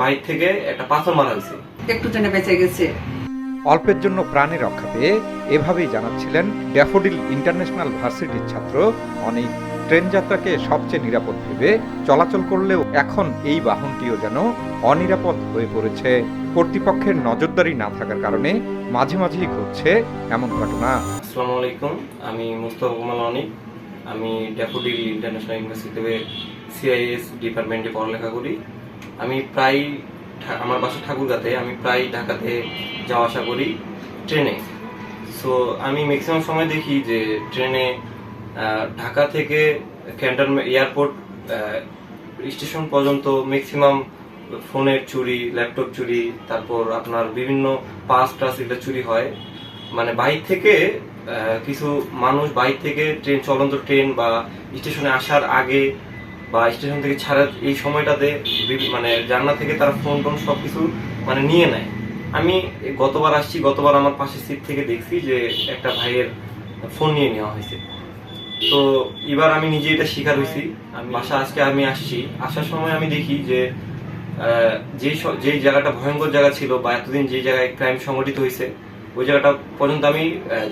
বাইর থেকে একটা পাথর মারা হয়েছে একটু জেনে বেঁচে গেছে। অল্পের জন্য প্রাণে রক্ষা পেয়ে এভাবেই জানাচ্ছিলেন ড্যাফোডিল ইন্টারন্যাশনাল ভার্সিটির ছাত্র অনেক। ট্রেন যাত্রাকে সবচেয়ে নিরাপদ ভেবে চলাচল করলেও এখন এই বাহনটিও যেন অনিরাপদ হয়ে পড়েছে। কর্তৃপক্ষের নজরদারি না থাকার কারণে মাঝে মাঝেই ঘটছে এমন ঘটনা। আসসালামু আলাইকুম আমি মুস্তফা কামাল অনিক। আমি ড্যাফোডিল ইন্টারন্যাশনাল ইউনিভার্সিটিতে সিআইএস ডিপার্টমেন্টে পড়ালেখা করি। আমি প্রায় আমার বাসা ঠাকুরগাতে, আমি প্রায় ঢাকাতে যাওয়া আসা করি ট্রেনে। সো আমি ম্যাক্সিমাম সময় দেখি যে ট্রেনে ঢাকা থেকে ক্যান্টনমেন্ট এয়ারপোর্ট স্টেশন পর্যন্ত ম্যাক্সিমাম ফোনের চুরি, ল্যাপটপ চুরি, তারপর আপনার বিভিন্ন পাস টাস এগুলো চুরি হয়। মানে বাইক থেকে কিছু মানুষ বাইক থেকে ট্রেন চলন্ত ট্রেন বা স্টেশনে আসার আগে বা স্টেশন থেকে ছাড়ার এই সময়টাতে মানে জানলা থেকে তারা ফোন টোন সবকিছু মানে নিয়ে নেয়। আমি গতবার আসছি গতবার আমার পাশের সিট থেকে দেখছি যে একটা ভাইয়ের ফোন নিয়ে নেওয়া হয়েছে। তো এবার আমি নিজে এটা শিকার হয়েছি। আমি বাসা আজকে আমি আসছি। আসার সময় আমি দেখি যে আহ, যে যেই জায়গাটা ভয়ঙ্কর জায়গা ছিল বা এতদিন যে জায়গায় ক্রাইম সংগঠিত হয়েছে ওই জায়গাটা পর্যন্ত আমি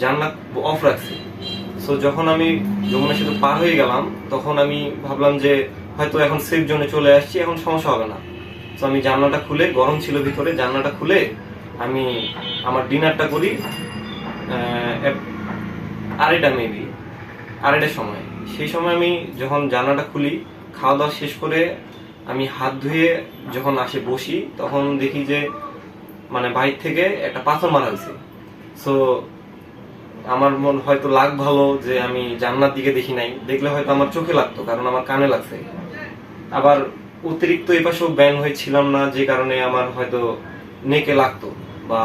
জানলা অফ রাখছি। সো যখন আমি যমুনা সেতু পার হয়ে গেলাম, তখন আমি ভাবলাম যে হয়তো এখন সেফ জোনে চলে আসছি, এখন সমস্যা হবে না। তো আমি জানলাটা খুলে, গরম ছিল ভিতরে, জানলাটা খুলে আমি আমার ডিনারটা করি আড়াইটা মেবি আড়াইটার সময়। সেই সময় আমি যখন জানলাটা খুলি, খাওয়া দাওয়া শেষ করে আমি হাত ধুয়ে যখন আসে বসি, তখন দেখি যে মানে বাইর থেকে একটা পাথর মারা হয়েছে সো আমার মন হয়তো লাগ ভালো যে আমি জান্নার দিকে দেখি নাই। দেখলে হয়তো আমার চোখে লাগতো কারণ আমার কানে লাগছে। আবার অতিরিক্ত এপাশেও ব্যান হয়েছিলাম না যে কারণে আমার হয়তো নেকে লাগতো বা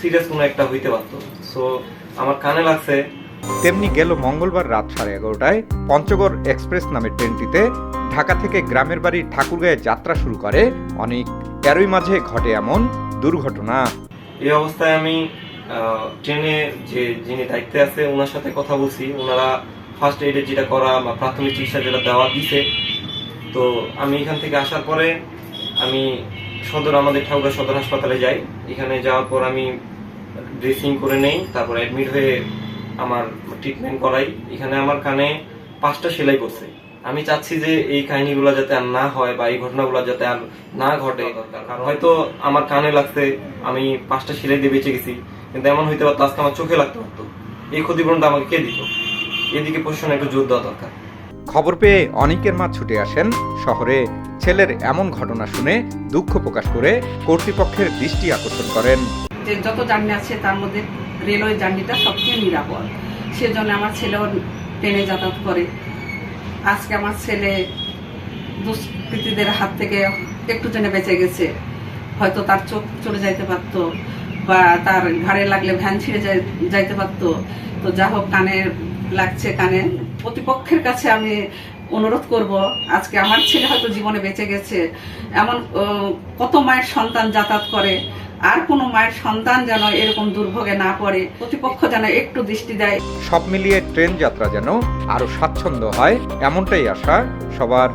সিরিয়াস কোনো একটা হইতে পারতো। সো আমার কানে লাগছে। তেমনি গেল মঙ্গলবার রাত সাড়ে এগারোটায় পঞ্চগড় এক্সপ্রেস নামের ট্রেনটিতে ঢাকা থেকে গ্রামের বাড়ি ঠাকুরগাঁয়ে যাত্রা শুরু করে। অনেক এরই মাঝে ঘটে এমন দুর্ঘটনা। এই অবস্থায় আমি ট্রেনে যে যিনি দায়িত্বে আছে ওনার সাথে কথা বলছি। ওনারা ফার্স্ট এইডের যেটা করা বা প্রাথমিক চিকিৎসা যেটা দেওয়া দিছে। তো আমি এখান থেকে আসার পরে আমি সদর আমাদের ঠাকুরা সদর হাসপাতালে যাই। এখানে যাওয়ার পর আমি ড্রেসিং করে নেই তারপর অ্যাডমিট হয়ে আমার ট্রিটমেন্ট করাই। এখানে আমার কানে পাঁচটা সেলাই করছে। আমি চাচ্ছি যে এই কাহিনীগুলো যাতে আর না হয় বা এই ঘটনাগুলো যাতে আর না ঘটে। কারণ হয়তো আমার কানে লাগছে আমি পাঁচটা সেলাই দিয়ে বেঁচে গেছি। কিন্তু এমন হইতে পারতো আজকে আমার চোখে লাগতে পারতো। এই ক্ষতিপূরণটা আমাকে কে দিত? এদিকে প্রশাসন একটু জোর দেওয়া দরকার। খবর পেয়ে অনেকের মা ছুটে আসেন শহরে। ছেলের এমন ঘটনা শুনে দুঃখ প্রকাশ করে কর্তৃপক্ষের দৃষ্টি আকর্ষণ করেন। যে যত জার্নি আছে তার মধ্যে রেলওয়ে জার্নিটা সবচেয়ে নিরাপদ। সেজন্য আমার ছেলেও ট্রেনে যাতায়াত করে। আজকে আমার ছেলে দুষ্কৃতীদের হাত থেকে একটু জেনে বেঁচে গেছে। হয়তো তার চোখ চলে যাইতে পারতো। বা তার ঘাড়ে লাগলে ভ্যান ছিঁড়ে যাই- যাইতে পারতো। তো যা হোক, কানে লাগছে কানে। প্রতিপক্ষের কাছে আমি অনুরোধ করব, আজকে আমার ছেলে হয়তো জীবনে বেঁচে গেছে। এমন কত মায়ের সন্তান যাতায়াত করে, আর কোনো মায়ের সন্তান যেন এরকম দুর্ভোগে না পড়ে। প্রতিপক্ষ যেন একটু দৃষ্টি দেয়। সব মিলিয়ে ট্রেন যাত্রা যেন আরও স্বাচ্ছন্দ্য হয়, এমনটাই আশা সবার